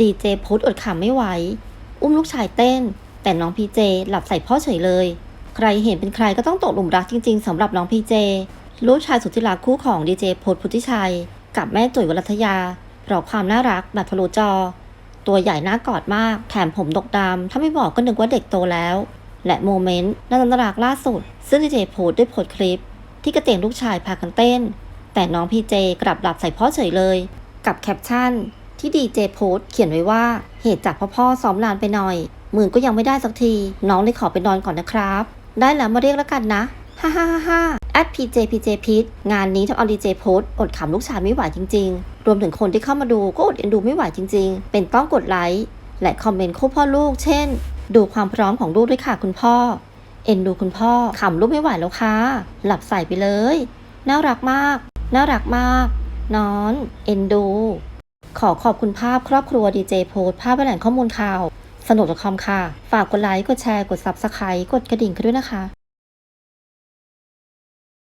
ดีเจพุทธอดขำไม่ไหว อุ้มลูกชายเต้น แต่น้องพีเจหลับใส่พ่อเฉยเลย ใครเห็นเป็นใครก็ต้องตกหลุมรักจริงๆสำหรับน้องพีเจ ลูกชายสุดที่รักคู่ของดีเจพลพุทธิชัย กับแม่จุ๋ยวรัตยาเพราะความน่ารักแบบทะลุจอ ตัวใหญ่น่ากอดมากแถมผมดกดำถ้าไม่บอกก็นึกว่าเด็กโตแล้ว และโมเมนต์น่ารักล่าสุด ซึ่งดีเจพสต์ได้โพสคลิป ที่กระเตงลูกชายพากันเต้น แต่น้องพีเจกลับหลับใส่พ่อเฉยเลย กับแคปชั่น ที่ดีเจโพสเขียนไว้ว่า เหตุจากพ่อพ่อซ้อมนานไปหน่อยมือก็ยังไม่ได้สักที น้องเลยขอไปนอนก่อนนะครับ ได้แล้วมาเรียกแล้วกันนะฮ่าฮ่าฮ่าฮ่าแอดพีเจพีเจพิษงานนี้ทำเอาดีเจโพสอดขำลูกชายไม่ไหวจริง ๆ รวมถึงคนที่เข้ามาดูก็อดเอ็นดูไม่ไหวจริง ๆ เป็นต้องกดไลค์และคอมเมนต์คู่พ่อลูก เช่น ดูความพร้อมของลูกด้วยค่ะคุณพ่อ เอ็นดูคุณพ่อขำลูกไม่ไหวแล้วค่ะ หลับใส่ไปเลย น่ารักมาก น่ารักมาก นอน เอ็นดู ขอขอบคุณภาพครอบครัวดีเจโพสภาพแหล่งข้อมูลข่าว สนุกคอมค่ะ ฝากกดไลค์ กดแชร์ กด Subscribe กดกระดิ่งกันด้วยนะคะ